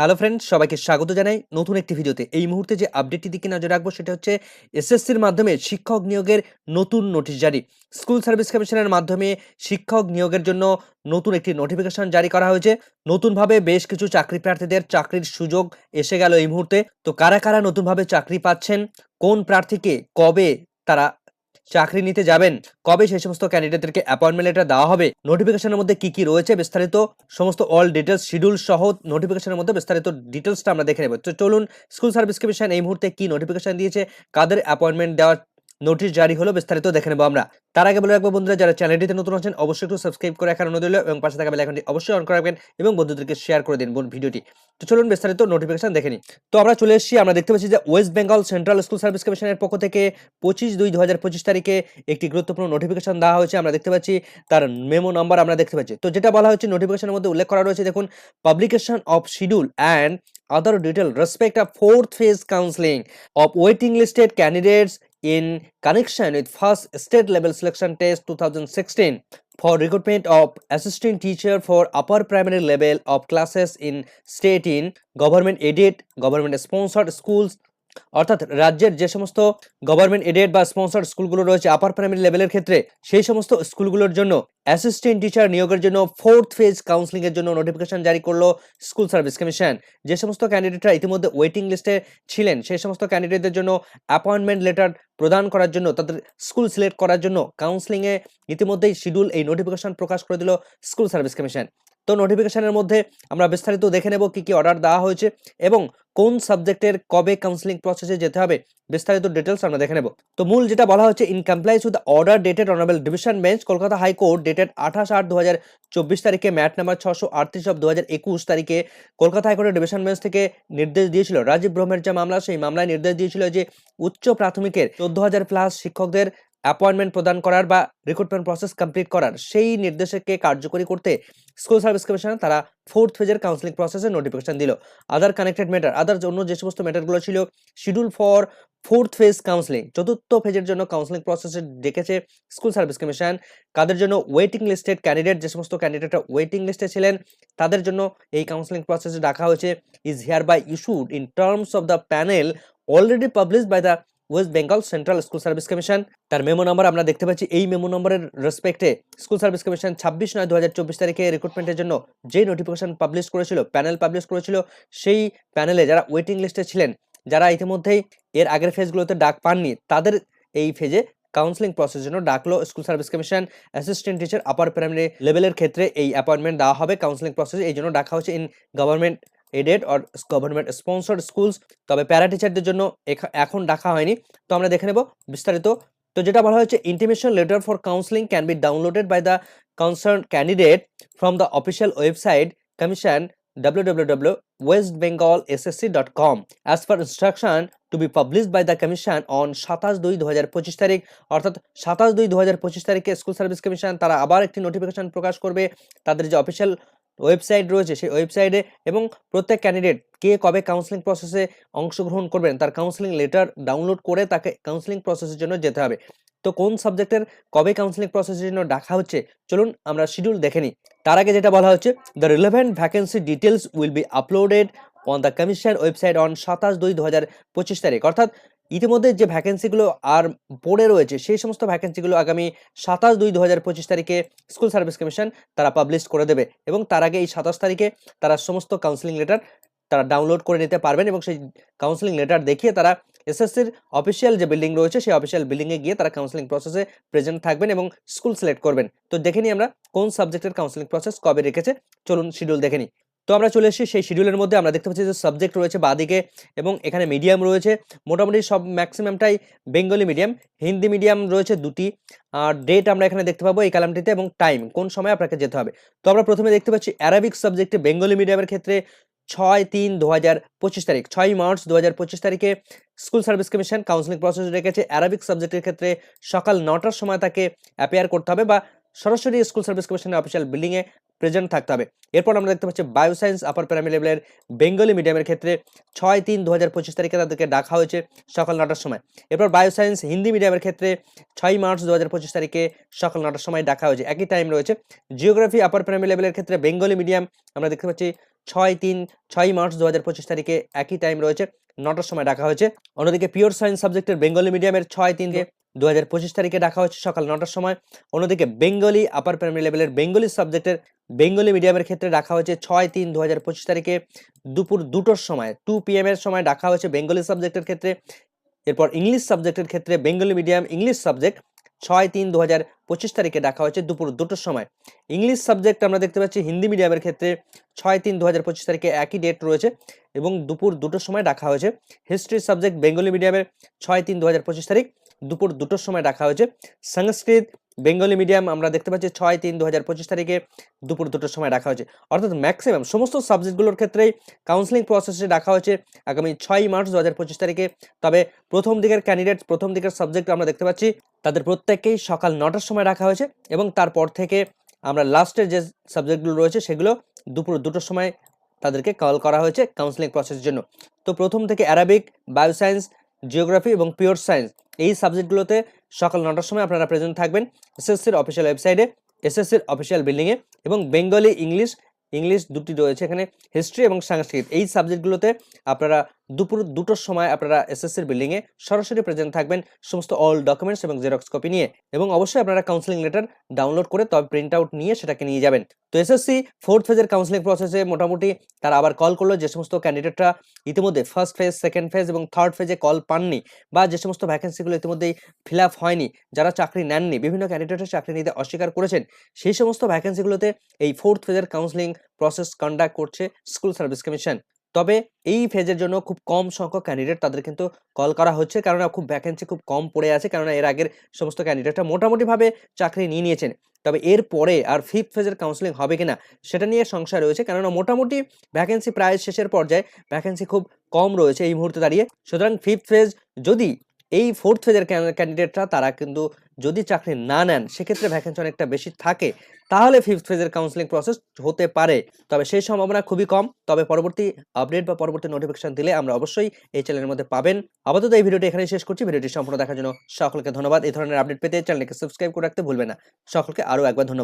Hello friends সবাইকে স্বাগত জানাই নতুন একটি ভিডিওতে। এই মুহূর্তে যে আপডেটটি দিকে নজর রাখব সেটা হচ্ছে এসএসসির মাধ্যমে শিক্ষক নিয়োগের নতুন নোটিশ জারি। স্কুল সার্ভিস কমিশনের মাধ্যমে শিক্ষক নিয়োগের জন্য নতুন একটি নোটিফিকেশন জারি করা হয়েছে। নতুনভাবে বেশ কিছু চাকরি প্রার্থীদের চাকরির সুযোগ এসে গেল এই মুহূর্তে। তো কারা কারা নতুনভাবে চাকরি পাচ্ছেন? কোন প্রার্থীকে, কবে তারা চাকরি নিতে যাবেন। কবে সেই সমস্ত ক্যান্ডিডেটদেরকে অ্যাপয়েন্টমেন্ট লেটার দেওয়া হবে? নোটিফিকেশনের মধ্যে কি কি রয়েছে? বিস্তারিত সমস্ত অল ডিটেলস শিডিউল সহ নোটিফিকেশনের মধ্যে বিস্তারিত ডিটেলসটা আমরা দেখে নেব। তো চলুন স্কুল সার্ভিস কমিশন এই মুহূর্তে কি নোটিফিকেশন দিয়েছে? কাদের অ্যাপয়েন্টমেন্ট দেওয়ার নোটিশ জারি হলো, বিস্তারিত দেখে নেব আমরা। তার আগে বলে রাখব বন্ধুরা, যারা চ্যানেলটিতে নতুন আছেন, অবশ্যই একটু সাবস্ক্রাইব করে রাখার অনুরোধ এবং পাশে থাকা বেল আইকনটি অবশ্যই অন করে রাখবেন এবং বন্ধুদেরকে শেয়ার করে দিন ভিডিওটি। তো চলুন বিস্তারিত নোটিফিকেশন দেখে তো আমরা চলে এসেছি, আমরা দেখতে পাচ্ছি যে West Bengal central school service কমিশনের পক্ষ থেকে পঁচিশ দুই দু তারিখে একটি গুরুত্বপূর্ণ নোটিফিকেশন দেওয়া হয়েছে, আমরা দেখতে পাচ্ছি। তার মেমো নাম্বার আমরা দেখতে পাচ্ছি। তো যেটা বলা হচ্ছে নোটিফিকেশনের মধ্যে উল্লেখ করা রয়েছে, দেখুন publication of schedule and other detail, respect of fourth phase counseling of waiting listed candidates in connection with first state level selection test 2016 for recruitment of assistant teacher for upper primary level of classes in state in government aided government sponsored schools অর্থাৎ রাজ্যের যে সমস্ত government aided বা sponsored স্কুলগুলো রয়েছে আপার primary লেভেলের ক্ষেত্রে, সেই সমস্ত স্কুলগুলোর জন্য অ্যাসিস্ট্যান্ট টিচার নিয়োগের জন্য ফোর্থ ফেজ কাউন্সিলিং এর জন্য নোটিফিকেশন জারি করল স্কুল সার্ভিস কমিশন যে সমস্ত ক্যান্ডিডেটরা ইতিমধ্যে ওয়েটিং লিস্টে ছিলেন, সেই সমস্ত ক্যান্ডিডেটদের জন্য অ্যাপয়েন্টমেন্ট লেটার প্রদান করার জন্য, তাদের স্কুল সিলেক্ট করার জন্য কাউন্সিলিংয়ে ইতিমধ্যেই শিডিউল এই নোটিফিকেশন প্রকাশ করে দিল স্কুল সার্ভিস কমিশন তো নোটিফিকেশনের মধ্যে আমরা বিস্তারিত দেখে নেব কি কি অর্ডার দেওয়া হয়েছে এবং কোন সাবজেক্টের কবে কাউন্সিলিং প্রসেসে যেতে হবে। বিস্তারিত ডিটেলস আমরা দেখে নেব। তো মূল যেটা বলা হচ্ছে in compliance with order dated honourable division bench Kolkata high court dated আঠাশ আট দু হাজার চব্বিশ তারিখে ম্যাট নাম্বার ছশো আটত্রিশ অফ দু হাজার একুশ তারিখে কলকাতা হাইকোর্টের ডিভিশন বেঞ্চ থেকে নির্দেশ দিয়েছিল। রাজীব ব্রহ্মের যে মামলা, সেই মামলায় নির্দেশ দিয়েছিল যে উচ্চ প্রাথমিকের চোদ্দ হাজার প্লাস শিক্ষকদের অ্যাপয়েন্টমেন্ট প্রদান করার বা রিক্রুটমেন্ট প্রসেস কমপ্লিট করার সেই নির্দেশকে কার্যকরী করতে স্কুল সার্ভিস কমিশন তারা ফোর্থ ফেজের কাউন্সিলিং প্রসেসের নোটিফিকেশন দিল। আদার কানেক্টেড ম্যাটার আদার অন্য যে সমস্ত ম্যাটারগুলো ছিল schedule for fourth phase counselling চতুর্থ ফেজের জন্য কাউন্সিলিং প্রসেসে ডেকেছে স্কুল সার্ভিস কমিশন কাদের জন্য ওয়েটিং লিস্টেড ক্যান্ডিডেট যে সমস্ত ক্যান্ডিডেটরা ওয়েটিং লিস্টে ছিলেন, তাদের জন্য এই কাউন্সিলিং প্রসেসে ডাকা হয়েছে। Is hereby issued in terms of the panel already publish by the West Bengal central school service commission. তার মেমো নম্বর আমরা দেখতে পাচ্ছি। এই মেমো নম্বরের রেসপেক্টে স্কুল সার্ভিস কমিশন ছাব্বিশ নয় দু হাজার চব্বিশ তারিখে রিক্রুটমেন্টের জন্য যে নোটিফিকেশন পাবলিশ করেছিল প্যানেল পাবলিশ করেছিল, সেই প্যানেলে যারা ওয়েটিং লিস্টে ছিলেন, যারা ইতিমধ্যেই এর আগের ফেজগুলোতে ডাক পাননি, তাদের এই ফেজে কাউন্সিলিং প্রসেসের জন্য ডাকলো school service commission. Assistant teacher upper primary লেভেলের ক্ষেত্রে এই অ্যাপয়েন্টমেন্ট দেওয়া হবে কাউন্সিলিং প্রসেস এই জন্য ডাকা হচ্ছে in government aided or government sponsored schools তবে প্যারা টিচারদের জন্য এখন ডাকা হয়নি। তো আমরা দেখে নেব বিস্তারিত। তো যেটা বলা হয়েছে intimation letter for counselling can be downloaded by the concern candidate from the official website commission www.westbengalssc.com as per instruction to be published by the commission on সাতাশ দুই দু হাজার পঁচিশ তারিখ, অর্থাৎ সাতাশ দুই দু হাজার পঁচিশ তারিখে স্কুল সার্ভিস কমিশন তারা আবার একটি নোটিফিকেশন প্রকাশ করবে। তাদের যে অফিসিয়াল ওয়েবসাইট রয়েছে, সেই ওয়েবসাইটে এবং প্রত্যেক ক্যান্ডিডেট কে কবে কাউন্সিলিং প্রসেসে অংশগ্রহণ করবেন, তার কাউন্সিলিং লেটার ডাউনলোড করে তাকে কাউন্সিলিং প্রসেসের জন্য যেতে হবে। তো কোন সাবজেক্টের কবে কাউন্সিলিং প্রসেসের জন্য ডাকা হচ্ছে, চলুন আমরা শিডিউল দেখে নিই। তার আগে যেটা বলা হচ্ছে the relevant vacancy details will be uploaded on the commission website on সাতাশ দুই দু হাজার পঁচিশ তারিখ। অর্থাৎ ইতিমধ্যে যে ভ্যাকেন্সিগুলো আর পড়ে রয়েছে, সেই সমস্ত ভ্যাকেন্সিগুলো আগামী সাতাশ দুই দু হাজার পঁচিশ তারিখে স্কুল সার্ভিস কমিশন তারা পাবলিশ করে দেবে এবং তার আগে এই সাতাশ তারিখে তারা সমস্ত কাউন্সিলিং লেটার তারা ডাউনলোড করে নিতে পারবেন এবং সেই কাউন্সিলিং লেটার দেখিয়ে তারা এসএসসির অফিসিয়াল যে বিল্ডিং রয়েছে, সেই অফিসিয়াল বিল্ডিংয়ে গিয়ে তারা কাউন্সিলিং প্রসেসে প্রেজেন্ট থাকবেন এবং স্কুল সিলেক্ট করবেন। তো দেখে নিই আমরা কোন সাবজেক্টের কাউন্সিলিং প্রসেস কবে রেখেছে, চলুন শিডিউল দেখে নিই। তো আমরা চলে এসেছি সেই শিডিউলের মধ্যে। আমরা দেখতে পাচ্ছি যে সাবজেক্ট রয়েছে বাদিকে এবং এখানে মিডিয়াম রয়েছে। মোটামুটি সব ম্যাক্সিমামটাই বেঙ্গলি মিডিয়াম হিন্দি মিডিয়াম রয়েছে দুটি। আর ডেট আমরা এখানে দেখতে পাবো এই কালামটিতে এবং টাইম কোন সময় আপনাকে যেতে হবে। তো আমরা প্রথমে দেখতে পাচ্ছি অ্যারাবিক সাবজেক্টে বেঙ্গলি মিডিয়ামের ক্ষেত্রে ছয় তিন দু হাজার পঁচিশ তারিখ, ছয় মার্চ দু হাজার পঁচিশ তারিখে school service commission counselling process রেখেছে। অ্যারাবিক সাবজেক্টের ক্ষেত্রে সকাল নটার সময় তাকে অ্যাপিয়ার করতে হবে বা সরাসরি স্কুল সার্ভিস কমিশনের অফিসিয়াল বিল্ডিংয়ে প্রেজেন্ট থাকতে হবে। এরপর আমরা দেখতে পাচ্ছি বায়োসায়েন্স আপার প্রাইমারি লেভেলের বেঙ্গলি মিডিয়ামের ক্ষেত্রে ছয় তিন দু হাজার পঁচিশ তারিখে তাদেরকে ডাকা হয়েছে সকাল নটার সময়। এরপর বায়োসায়েন্স হিন্দি মিডিয়ামের ক্ষেত্রে ছয় মার্চ দু হাজার পঁচিশ তারিখে সকাল নটার সময় ডাকা হয়েছে। একই টাইম রয়েছে। জিওগ্রাফি আপার প্রাইমারি লেভেলের ক্ষেত্রে বেঙ্গলি মিডিয়াম আমরা দেখতে পাচ্ছি ছয় তিন, ছয় মার্চ দু হাজার পঁচিশ তারিখে একই টাইম রয়েছে, নটার সময় ডাকা হয়েছে। অন্যদিকে পিওর সায়েন্স সাবজেক্টের বেঙ্গলি মিডিয়ামের ছয় তিনকে দু হাজার পঁচিশ তারিখে ডাকা হয়েছে সকাল নটার সময়। অন্যদিকে বেঙ্গলি আপার প্রাইমারি লেভেলের বেঙ্গলি সাবজেক্টের বেঙ্গলি মিডিয়ামের ক্ষেত্রে ডাকা হয়েছে ছয় তিন দু হাজার পঁচিশ তারিখে দুপুর দুটোর সময় টু পিএম এর সময় ডাকা হয়েছে বেঙ্গলি সাবজেক্টের ক্ষেত্রে। এরপর ইংলিশ সাবজেক্টের ক্ষেত্রে বেঙ্গলি মিডিয়াম ইংলিশ সাবজেক্ট ছয় তিন দু পঁচিশ তারিখে ডাকা হয়েছে দুপুর দুটোর সময়। ইংলিশ সাবজেক্ট আমরা দেখতে পাচ্ছি, হিন্দি মিডিয়ামের ক্ষেত্রে ছয় তিন দু পঁচিশ তারিখে একই ডেট রয়েছে এবং দুপুর দুটোর সময় ডাকা হয়েছে। হিস্ট্রি সাবজেক্ট বেঙ্গলি মিডিয়ামের ছয় তিন দু হাজার পঁচিশ তারিখ দুপুর দুটোর সময় ডাকা হয়েছে। সংস্কৃত বেঙ্গলি মিডিয়াম আমরা দেখতে পাচ্ছি ছয় তিন দু হাজার পঁচিশ তারিখে দুপুর দুটোর সময় রাখা হয়েছে। অর্থাৎ ম্যাক্সিমাম সমস্ত সাবজেক্টগুলোর ক্ষেত্রেই কাউন্সিলিং প্রসেসে রাখা হয়েছে আগামী ছয় মার্চ দু হাজার পঁচিশ তারিখে। তবে প্রথম দিকের ক্যান্ডিডেট প্রথম দিকের সাবজেক্ট আমরা দেখতে পাচ্ছি, তাদের প্রত্যেককেই সকাল নটার সময় রাখা হয়েছে এবং তারপর থেকে আমরা লাস্টের যে সাবজেক্টগুলো রয়েছে সেগুলো দুপুর দুটোর সময় তাদেরকে কল করা হয়েছে কাউন্সিলিং প্রসেসের জন্য। তো প্রথম থেকে অ্যারাবিক বায়োসায়েন্স জিওগ্রাফি এবং পিওর সায়েন্স এই সাবজেক্টগুলোতে সকাল নটার সময় আপনারা প্রেজেন্ট থাকবেন এসএসসির অফিসিয়াল ওয়েবসাইটে এসএসসির অফিসিয়াল বিল্ডিংয়ে এবং বেঙ্গলি ইংলিশ ইংলিশ দুটি রয়েছে এখানে হিস্ট্রি এবং সাংস্কৃত। এই সাবজেক্টগুলোতে আপনারা দুপুর দুটোর সময় আপনারা এসএসসির বিল্ডিংয়ে সরাসরি প্রেজেন্ট থাকবেন সমস্ত অল ডকুমেন্টস এবং জেরক্স কপি নিয়ে এবং অবশ্যই আপনারা কাউন্সিলিং লেটার ডাউনলোড করে তবে প্রিন্ট আউট নিয়ে সেটাকে নিয়ে যাবেন। তো এসএসসি ফোর্থ ফেজের কাউন্সিলিং প্রসেসে মোটামুটি তারা আবার কল করল যে সমস্ত ক্যান্ডিডেটরা ইতিমধ্যে ফার্স্ট ফেজ সেকেন্ড ফেজ এবং থার্ড ফেজে কল পাননি বা যে সমস্ত ভ্যাকেন্সিগুলো ইতিমধ্যেই ফিল আপ হয়নি, যারা চাকরি নেননি, বিভিন্ন ক্যান্ডিডেটের চাকরি নিতে অস্বীকার করেছেন, সেই সমস্ত ভ্যাকেন্সিগুলোতে এই ফোর্থ ফেজের কাউন্সিলিং প্রসেস কন্ডাক্ট করছে স্কুল সার্ভিস কমিশন তবে এই ফেজের জন্য খুব কম সংখ্যক ক্যান্ডিডেট তাদের কিন্তু কল করা হচ্ছে। কেননা, খুব ভ্যাকেন্সি খুব কম পড়ে আছে। কেননা, এর আগের সমস্ত ক্যান্ডিডেটরা মোটামুটিভাবে চাকরি নিয়ে নিয়েছেন। তবে এর পরে আর ফিফথ ফেজের কাউন্সিলিং হবে কিনা, সেটা নিয়ে সংশয় রয়েছে। কেননা, মোটামুটি ভ্যাকেন্সি প্রায় শেষের পর্যায়ে ভ্যাকেন্সি খুব কম রয়েছে এই মুহূর্তে দাঁড়িয়ে। সুতরাং ফিফথ ফেজ যদি এই ফোর্থ ফেজের ক্যান্ডিডেটরা তারা কিন্তু যদি চাকরি না নেন, সেক্ষেত্রে ভ্যাকেন্সি অনেকটা বেশি থাকে। তাহলে ফিফথ ফেজের কাউন্সিলিং প্রসেস হতে পারে। তবে সেই সম্ভাবনা খুবই কম। তবে পরবর্তী আপডেট বা পরবর্তী নোটিফিকেশন দিলে আমরা অবশ্যই এই চ্যানেলের মধ্যে পাবেন। আপাতত এই ভিডিওটি এখানে শেষ করছি। ভিডিওটি সম্পূর্ণ দেখার জন্য সকলকে ধন্যবাদ। এই ধরনের আপডেট পেতে চ্যানেলকে সাবস্ক্রাইব করে রাখতে ভুলবেন না। সকলকে আরও একবার ধন্যবাদ।